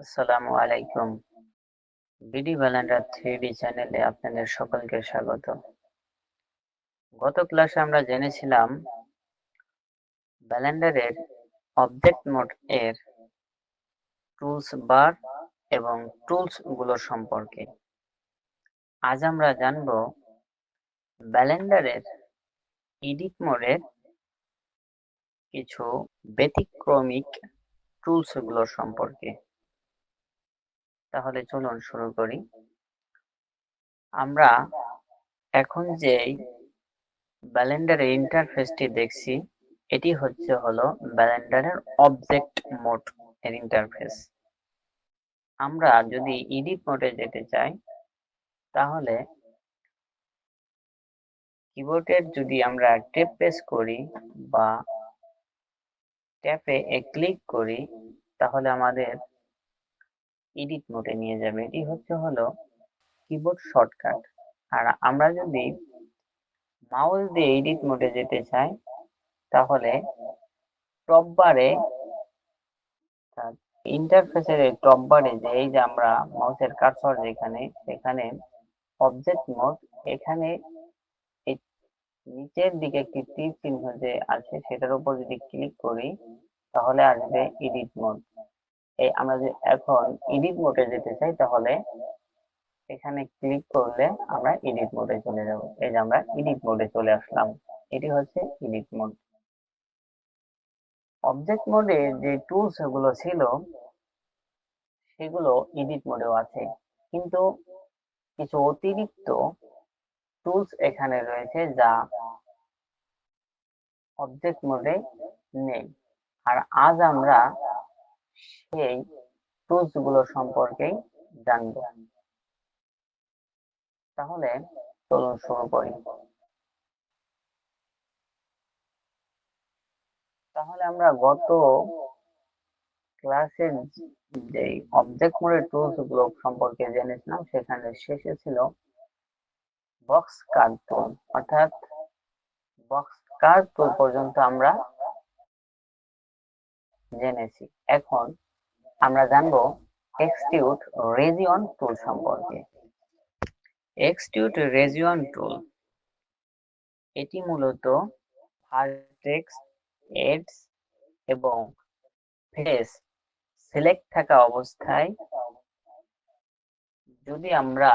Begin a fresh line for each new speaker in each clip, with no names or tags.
আসসালামু আলাইকুম। BD ব্যালেন্ডার three D চ্যানেলে আপনাদের সকলকে স্বাগত। গত ক্লাসে আমরা জেনেছিলাম ব্যালেন্ডারের অবজেক্ট মোড এর টুলস বার এবং টুলসগুলো সম্পর্কে। আজ আমরা জানব ব্যালেন্ডারের এডিট মোডের কিছু ব্যতিক্রমিক টুলসগুলো সম্পর্কে। তাহলে চলুন শুরু করি। আমরা এখন যে ব্যালেন্ডারের ইন্টারফেসটি দেখছি, এটি হচ্ছে হলো ব্যালেন্ডারের অবজেক্ট মোড এর ইন্টারফেস আমরা যদি এডিট মোডে যেতে চাই, তাহলে কিবোর্ডের যদি আমরা ট্যাপ প্রেস করি বা ট্যাপে ক্লিক করি, তাহলে আমাদের এডিট মোডে নিয়ে যাবে। এটি হচ্ছে হলো কিবোর্ড শর্টকাট আর আমরা যদি মাউস দিয়ে এডিট মোডে যেতে চাই, তাহলে টপ বারে ইন্টারফেসের টপ বারে যে এই যে আমরা মাউসের কার্সর যেখানে, সেখানে অবজেক্ট মোড এখানে নিচের দিকে একটি তীর চিহ্ন যে আছে, সেটার উপর যদি ক্লিক করি, তাহলে আসবে এডিট মোড এই আমরা এখন এডিট মোডে যেতে চাই, তাহলে এখানে ক্লিক করলে আমরা এডিট মোডে চলে যাব। এই যে আমরা এডিট মোডে চলে আসলাম। এটি হচ্ছে এডিট মোড অবজেক্ট মোডে যে টুলসগুলো ছিল, সেগুলো এডিট মোডেও আছে। কিন্তু কিছু অতিরিক্ত টুলস এখানে রয়েছে যা অবজেক্ট মোডে নেই। আর আজ আমরা সেই টুলসগুলো সম্পর্কেই জানব। তাহলে চলুন শুরু করি। তাহলে আমরা গত ক্লাসের যে অবজেক্ট মোডের টুলসগুলো সম্পর্কে জেনেছিলাম, সেখানে শেষে ছিল বক্স কার্ড টুল অর্থাৎ বক্স কার্ড টুল পর্যন্ত আমরা জেনেছি। এখন আমরা জানব এক্সটিউট রেজিয়ন টুল সম্পর্কে। এক্সটিউট রেজিয়ন টুল এটি মূলত ভার্টেক্স এডস এবং ফেস সিলেক্ট থাকা অবস্থায় যদি আমরা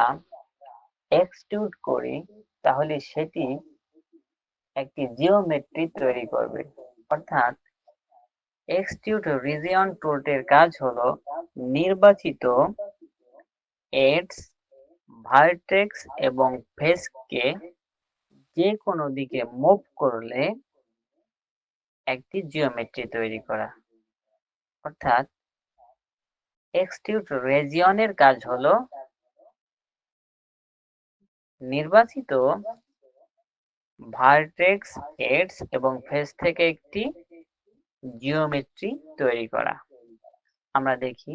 এক্সটিউট করি, তাহলে সেটি একটি জিওমেট্রি তৈরি করবে। অর্থাৎ এক্সটিউট রিজিয়ন টুলটির কাজ হলো নির্বাচিত এডস, ভার্টেক্স এবং ফেসকে যে কোনো দিকে মুভ করলে একটি জিওমেট্রি তৈরি করা। অর্থাৎ এক্সটিউট রেজিয়নের কাজ হলো নির্বাচিত ভার্টেক্স, এডস এবং ফেস থেকে একটি জিওমেট্রি তৈরি করা। আমরা দেখি।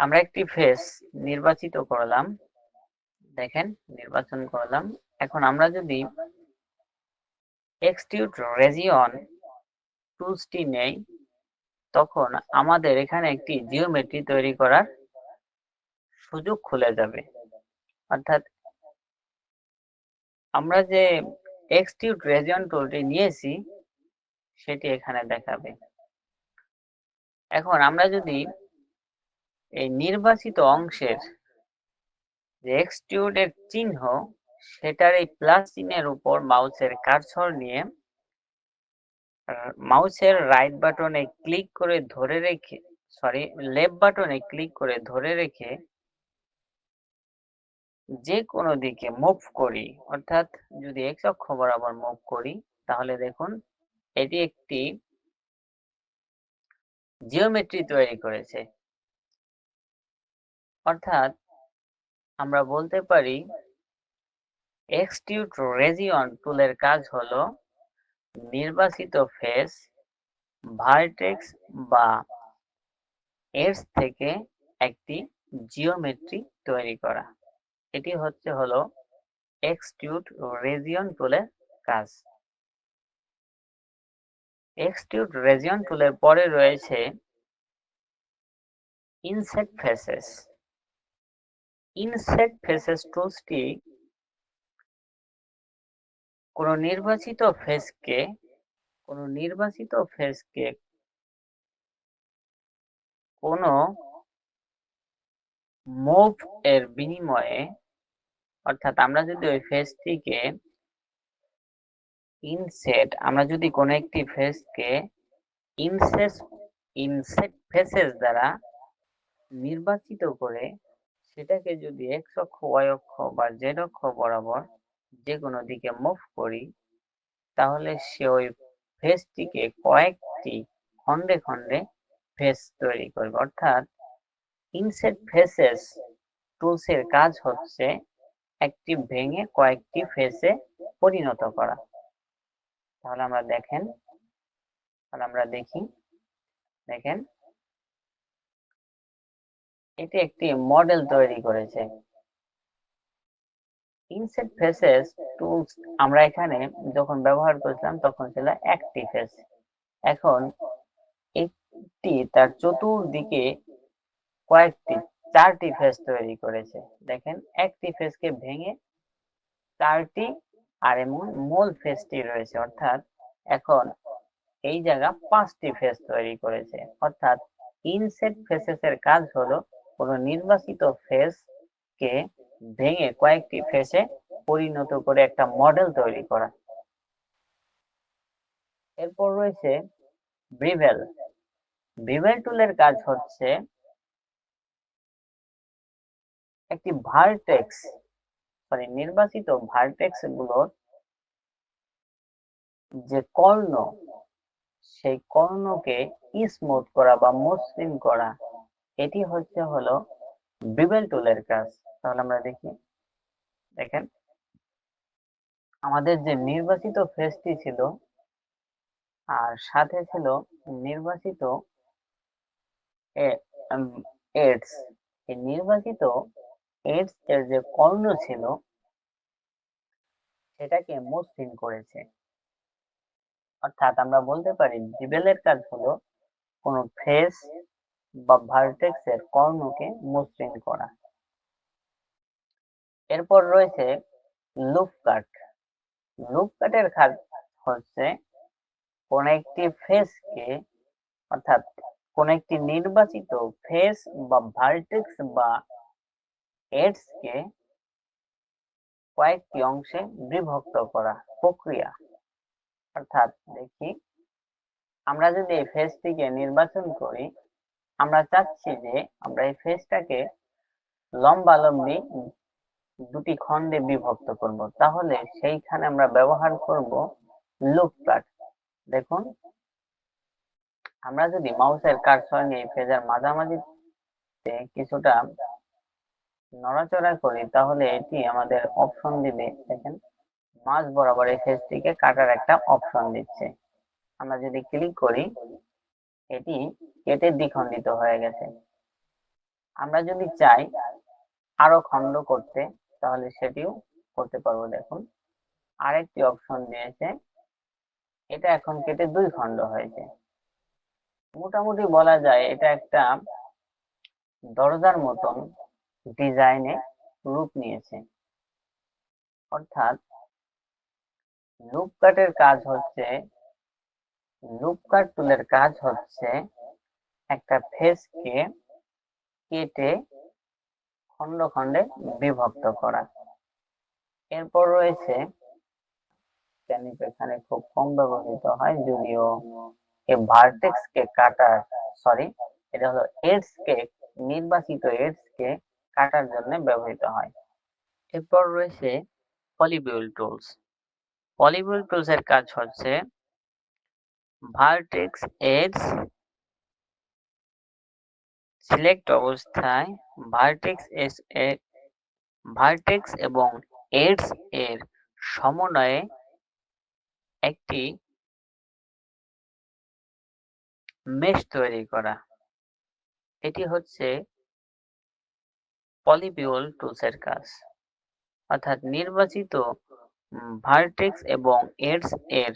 আমরা একটি ফেস নির্বাচিত করলাম। দেখেন, নির্বাচন করলাম। এখন আমরা যদি এক্সটিউট রেজিয়ন টুলসটি নেই, তখন আমাদের এখানে একটি জিওমেট্রি তৈরি করার সুযোগ খুলে যাবে। অর্থাৎ আমরা যে এক্সটিউট রেজিয়ন টুলটি নিয়েছি সেটি এখানে দেখাবে। এখন আমরা যদি এই নির্বাচিত অংশের এক্সটিউডের চিহ্ন, সেটার এই প্লাস চিহ্নের উপর মাউসের কার্সর নিয়ে মাউসের রাইট বাটনে ক্লিক করে ধরে রেখে, সরি, লেফট বাটনে ক্লিক করে ধরে রেখে যে কোনো দিকে মুভ করি, অর্থাৎ যদি এক্স অক্ষ বরাবর মুভ করি, তাহলে দেখুন এটি একটি জিওমেট্রি তৈরি করেছে। অর্থাৎ আমরা বলতে পারি এক্সটিউট রেজিয়ন টুলের কাজ হলো নির্বাচিত ফেস ভার্টেক্স বা এডস থেকে একটি জিওমেট্রি তৈরি করা। এটি হচ্ছে হলো এক্সটিউট রেজিয়ন টুলের কাজ। এক্সটিউট রেজিয়ন টুলের পরে রয়েছে ইনসেট ফেসেস ইনসেট ফেসেস টুলসটি কোনো নির্বাচিত ফেসকে, কোনো নির্বাচিত ফেসকে কোনো মুভ এর বিনিময়ে, অর্থাৎ আমরা যদি ওই ফেসটিকে ইনসেট আমরা যদি কোনো একটি ফেসকে ইনসেস ইনসেট ফেসেস দ্বারা নির্বাচিত করে সেটাকে যদি এক্স অক্ষ ওয়াই অক্ষ বা জেড অক্ষ বরাবর যে কোনো দিকে মুভ করি, তাহলে সে ওই ফেসটিকে কয়েকটি খণ্ডে খণ্ডে ফেস তৈরি করবে। অর্থাৎ ইনসেট ফেসেস টুলসের কাজ হচ্ছে একটি ভেঙে কয়েকটি ফেসে পরিণত করা। তাহলে আমরা দেখেন, তাহলে আমরা দেখি, দেখেন। এটি একটি মডেল তৈরি করেছে। ইনসেট ফেসেস টুলস আমরা এখানে যখন ব্যবহার করেছিলাম তখন ছিল একটি ফেস এখন একটি তার চতুর্দিকে কয়েকটি, চারটি ফেস তৈরি করেছে। দেখেন, একটি ফেসকে ভেঙে চারটি আর এমন মূল ফেসটি রয়েছে, অর্থাৎ এখন এই জায়গা পাঁচটি ফেস তৈরি করেছে। অর্থাৎ ইনসেট ফেসেস এর কাজ হলো কোনো নির্বাচিত ফেস কে ভেঙে কয়েকটি ফেসে পরিণত করে একটা মডেল তৈরি করা। এরপর রয়েছে ব্রিভেল ব্রিভেল টুলের কাজ হচ্ছে একটি ভার্টেক্স মানে নির্বাচিত ভার্টেক্সগুলোর যে কর্ণ, সেই কর্ণকে স্মুথ করা বা মসৃণ করা, এটি হচ্ছে হলো বিবেল টুলের কাজ। তাহলে আমরা দেখি, দেখেন। আমাদের যে নির্বাচিত ফেসটি ছিল, আর সাথে ছিল নির্বাচিত এডস এই নির্বাচিত এডস এর যে কর্ণ ছিল, সেটাকে মসৃণ করেছে। অর্থাৎ আমরা বলতে পারি বিবেলের কাজ হলো কোনো ফেস বা ভার্টেক্স এর কর্ণকে মসৃণ করা। এরপর রয়েছে লুপ কাট। লুপ কাটের কাজ হচ্ছে কোন একটি ফেসকে, অর্থাৎ কোন একটি নির্বাচিত ফেস বা ভার্টেক্স বা এডস কে কয়েকটি অংশে বিভক্ত করা প্রক্রিয়া। অর্থাৎ দেখি, আমরা যদি এই ফেসটিকে নির্বাচন করি, আমরা চাচ্ছি যে আমরা এই লম্বালম্বি দুটি খণ্ডে বিভক্ত করব। তাহলে সেইখানে আমরা ব্যবহার করব লুপ দেখুন, আমরা যদি মাউসের কার্সর নিয়ে ফেজের মাঝামাঝিতে কিছুটা নড়াচড়া করি, তাহলে এটি আমাদের অপশন দিবে। দেখেন, মাঝ বরাবর এই ফেজটিকে কাটার একটা অপশন দিচ্ছে। আমরা যদি ক্লিক করি, এটি কেটে দ্বিখণ্ডিত হয়ে গেছে। আমরা যদি চাই আরও খণ্ড করতে, তাহলে সেটিও করতে পারব। দেখুন, আরেকটি অপশন দিয়েছে। এটা এখন কেটে দুই খণ্ড হয়েছে। মোটামুটি বলা যায় এটা একটা দরজার মতন ডিজাইনে রূপ নিয়েছে অর্থাৎ লুপ কাটের কাজ হচ্ছে লুপ কাট টুলের কাজ হচ্ছে একটা ফেসকে কেটে খণ্ড খণ্ডে বিভক্ত করা। এরপর রয়েছে এখানে খুব কম ব্যবহৃত হয়, যদিও এ ভার্টেক্স কে কাটার সরি এটা হলো এডস কে, নির্বাচিত এডস কে কাটার জন্য ব্যবহৃত হয়। এরপর রয়েছে পলিবিউল টুলস পলিবিউল টুলস এর কাজ হচ্ছে ভার্টেক্স এডস সিলেক্ট অবস্থায় ভার্টেক্স এস এর ভার্টেক্স এবং এডস এর সমন্বয়ে একটি মেশ তৈরি করা। এটি হচ্ছে পলিবিউল টুসের কাজ অর্থাৎ নির্বাচিত ভার্টেক্স এবং এডস এর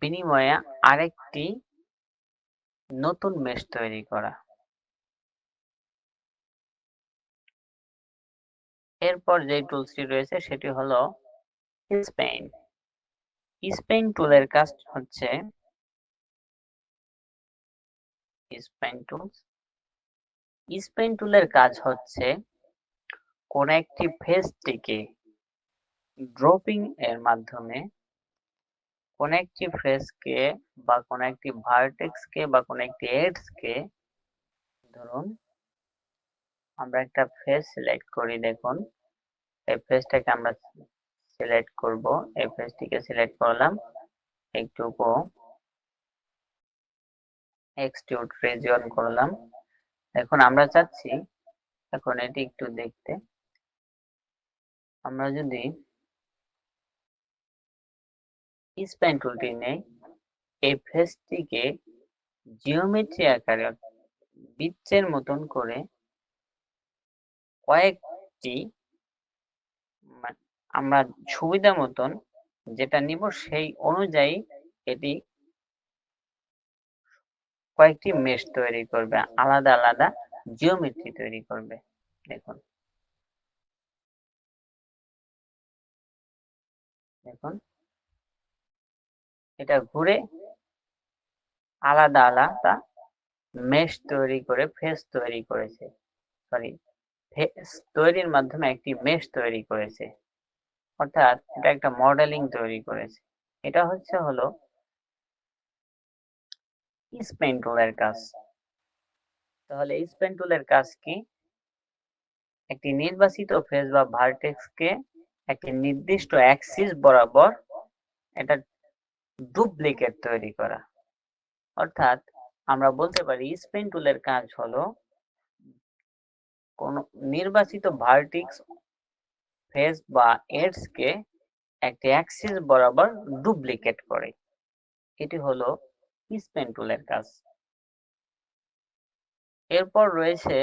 বিনিময়ে আরেকটি নতুন মেশ তৈরি করা। এরপর যে টুলসটি রয়েছে সেটি হল স্পেন স্পেন টুলের কাজ হচ্ছে স্পেন টুলস স্পেন টুলের কাজ হচ্ছে কোন একটি ফেসটিকে ড্রপিং এর মাধ্যমে কোন একটি ফ্রেসকে বা কোন একটি ভার্টেক্সকে বা কোন একটি এডসকে ধরুন, আমরা একটা ফেস সিলেক্ট করি, দেখুন, এই ফেসটাকে আমরা সিলেক্ট করব, এই ফেসটিকে সিলেক্ট করলাম একটুকু এক্সটিউড রিজিয়ন করলাম এখন আমরা চাচ্ছি এখন এটি একটু দেখতে। আমরা যদি স্পেন টুলটি নেই এই ফেসটিকে জিওমেট্রি আকারে বৃত্তের মতন করে কয়েকটি আমরা সুবিধা মতন যেটা নিব সেই অনুযায়ী এটি কয়েকটি মেশ তৈরি করবে, আলাদা আলাদা জিওমেট্রি তৈরি করবে, দেখুন। দেখুন। এটা ঘুরে আলাদা আলাদা মেশ তৈরি করে ফেস তৈরি করেছে সরি ফেস তৈরির মাধ্যমে একটি মেশ তৈরি করেছে। অর্থাৎ এটা একটা মডেলিং তৈরি করেছে। এটা হচ্ছে হলো স্পেন টুলের কাজ। তাহলে স্পেন টুলের কাজ কি? একটি নির্বাচিত ফেস বা ভার্টেক্সকে একটি নির্দিষ্ট অ্যাক্সিস বরাবর এটা ডুপ্লিকেট তৈরি করা। অর্থাৎ আমরা বলতে পারি স্পেন টুলের কাজ হলো কোন নির্বাচিত ভার্টিক্স ফেস বা এডস কে একটি অ্যাক্সিস বরাবর ডুপ্লিকেট করে। এটি হলো স্পেন টুলের কাজ। এরপর রয়েছে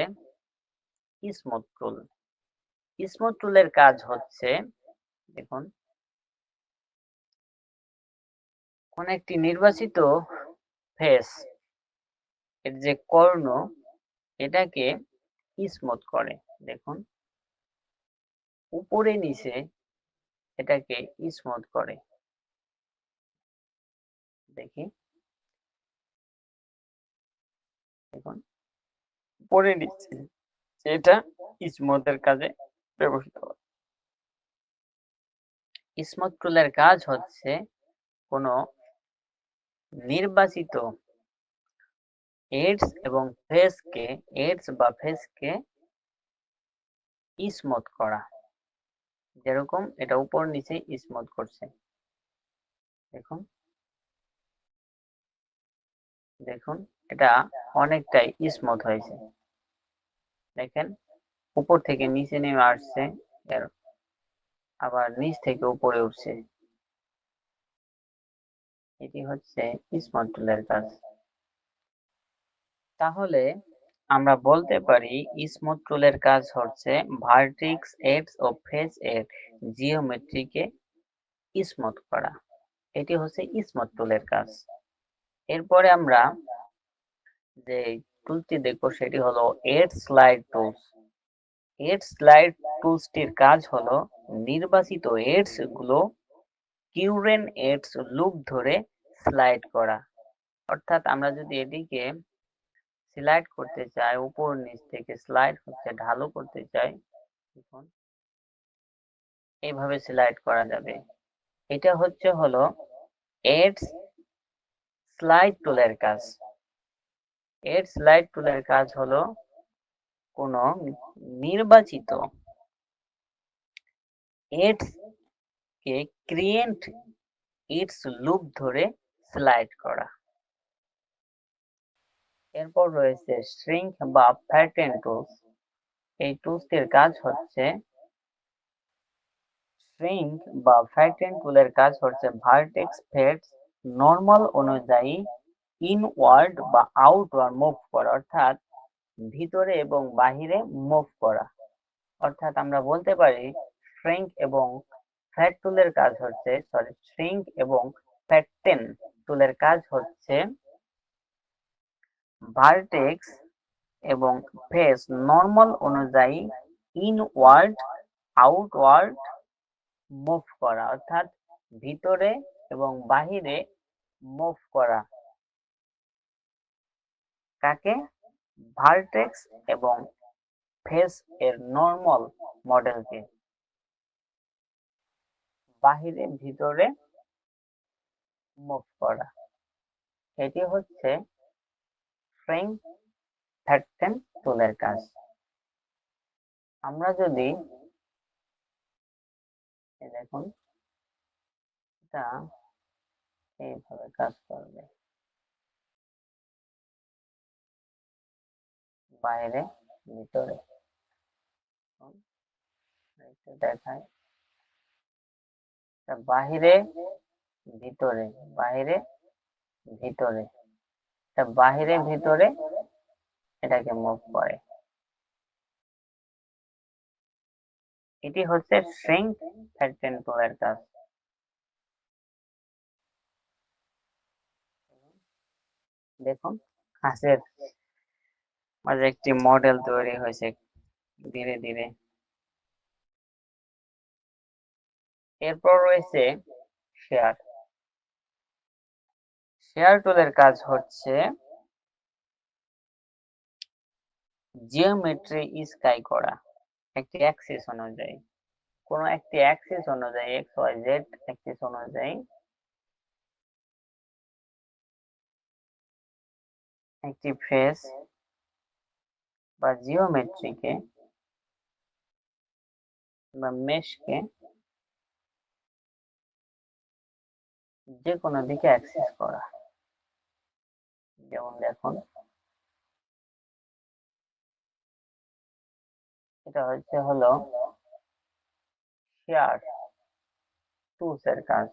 স্মুথ টুল। স্মুথ টুলের কাজ হচ্ছে, দেখুন, কোন একটি নির্বাচিত ফেস, এর যে কর্ণ, এটাকে স্মুথ করে, দেখুন। উপরে নিচে এটাকে স্মুথ করে। দেখি। দেখুন উপরে নিচে এটা স্মুথের কাজে ব্যবহৃত হয়। স্মুথ টুলের কাজ হচ্ছে কোনো নির্বাচিত এডস এবং ফেসকে এডস বা ফেসকে স্মুথ করা। যেরকম এটা উপর নিচে স্মুথ করছে। দেখুন। দেখুন, এটা অনেকটাই স্মুথ হয়েছে। দেখেন, উপর থেকে নিচে নেমে আসছে আবার নিচ থেকে উপরে উঠছে। এটি হচ্ছে স্মুথ টুলের কাজ। তাহলে আমরা বলতে পারি স্মুথ টুলের কাজ হচ্ছে ভার্টিক্স এডস ও ফেস এর জিওমেট্রিকে স্মুথ করা। এটি হচ্ছে স্মুথ টুলের কাজ। এরপরে আমরা যে টুলটি দেখব সেটি হলো edge slide tools edge slide টুলসটির কাজ হলো নির্বাচিত এডসগুলো কিউরেন এডস লুপ ধরে স্লাইড করা। অর্থাৎ আমরা যদি এটিকে স্লাইড করতে চাই, উপর নিচ থেকে স্লাইড হচ্ছে ঢালু করতে চাই, দেখুন এইভাবে স্লাইড করা যাবে। এটা হচ্ছে হলো এডস স্লাইড টুলের কাজ। এর স্লাইড টুলের কাজ হলো কোন নির্বাচিত এডস কে ক্রিয়েন্ট ইটস লুপ ধরে স্লাইড করা। এরপর রয়েছে শ্রিঙ্ক বা ফ্যাটেন টুলস এই টুলসটির কাজ হচ্ছে শ্রিঙ্ক বা ফ্যাটেন টুলের কাজ হচ্ছে ভার্টেক্স ফেটস নর্মাল অনুযায়ী ইনওয়ার্ড বা আউটওয়ার্ড মুভ করা, অর্থাৎ ভিতরে এবং বাহিরে মুভ করা। অর্থাৎ আমরা বলতে পারি শ্রিঙ্ক এবং ফ্যাট টুলের কাজ হচ্ছে সরি শ্রিঙ্ক এবং ফ্যাটেন টুলের কাজ হচ্ছে ভার্টেক্স এবং ফেস নর্মাল অনুযায়ী ইনওয়ার্ড আউটওয়ার্ড মুভ করা, অর্থাৎ ভিতরে এবং বাহিরে মুভ করা। কাকে? ভার্টেক্স এবং ফেস এর নর্মাল মডেলকে বাহিরে, ভিতরে মুভ করা। এটি হচ্ছে ফ্রেম ফ্যাক্টেন টুলের কাজ। আমরা যদি দেখুন, এটা এইভাবে কাজ করবে। বাইরে, ভিতরে। দেখায় বাহিরে, ভিতরে। বাহিরে ভিতরে। বাহিরে, ভিতরে এটাকে মুভ করে। এটি হচ্ছে স্ট্রিংথ ফ্যাক্টেন টুলের কাজ। দেখুন হাঁসের মাঝে একটি মডেল তৈরি হয়েছে ধীরে ধীরে। এরপর রয়েছে শেয়ার শেয়ার টুলের কাজ হচ্ছে জিওমেট্রি স্কাই করা, একটি অ্যাক্সিস অনুযায়ী। কোনো একটি অ্যাক্সিস অনুযায়ী এক্স ওয়াই জেড অ্যাক্সিস অনুযায়ী একটি ফেস বা জিওমেট্রিকে বা মেশকে যে কোনো দিকে অ্যাক্সেস করা যেমন দেখুন এটা হচ্ছে হলো শেয়ার টুলস এর কাজ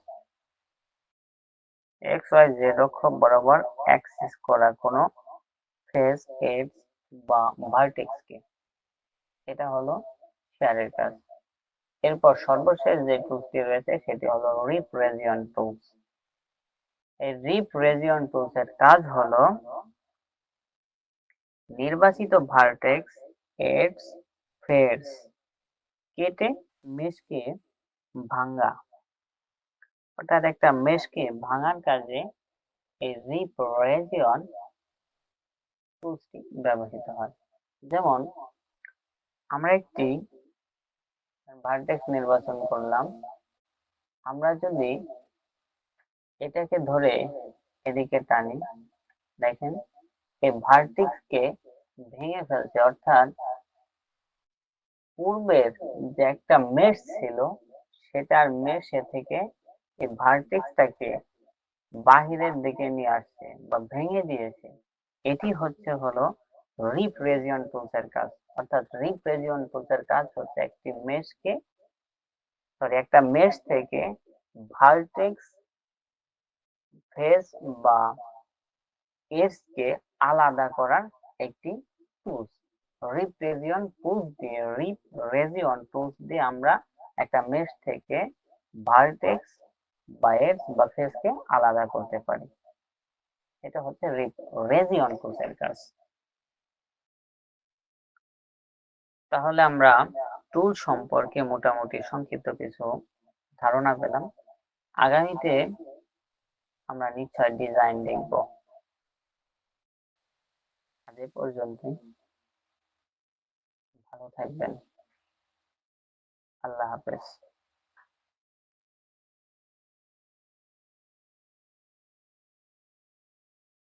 এক্স ওয়াই জেড অক্ষ বরাবর অ্যাক্সেস করা কোনো ফেস এডস বা ভার্টেক্স কে। এটা হলো শেয়ারের কাজ। এরপর সর্বশেষ যে টুলসটি রয়েছে, সেটি হলো রিপ্রেজিয়ন টুলস এই রিপ্রেজিয়ন টুলস এর কাজ হলো নির্বাচিত ভার্টেক্স এডস ফেডস কেটে, মেশকে ভাঙ্গা। অর্থাৎ একটা মেশকে ভাঙার কাজে এই রিপ্রেজিয়ন টুলসটি ব্যবহৃত হয়। যেমন, আমরা একটি ভার্টেক্স নির্বাচন করলাম। আমরা যদি এটাকে ধরে এদিকে টানি, দেখেন, এই ভার্টিক্সকে ভেঙে ফেলছে। অর্থাৎ পূর্বের যে একটা মেশ ছিল, সেটার মেশে থেকে এই ভার্টেক্সটাকে বাহিরের দিকে নিয়ে আসছে বা ভেঙে দিয়েছে। এটি হচ্ছে হলো রিপ্রেজিয়ন টুলস এর কাজ। অর্থাৎ রিপ্রেজিয়ন টুলস এর কাজ হচ্ছে একটি মেশকে সরি একটা মেশ থেকে ভার্টেক্স ফেস বা এডস কে আলাদা করার একটি টুলস রিপ্রেজিয়ন টুলস দিয়ে রিপ্রেজিয়ন টুলস দিয়ে আমরা একটা মেশ থেকে ভার্টেক্স বা এডস বা ফেস কে আলাদা করতে পারি। এটা হচ্ছে রেজিয়ন এর কাজ তাহলে আমরা টুল সম্পর্কে মোটামুটি সংক্ষিপ্ত কিছু ধারণা পেলাম। আগামীতে আমরা নিশ্চয় ডিজাইন দেখব। আজ পর্যন্ত। ভালো থাকবেন। আল্লাহ হাফেজ।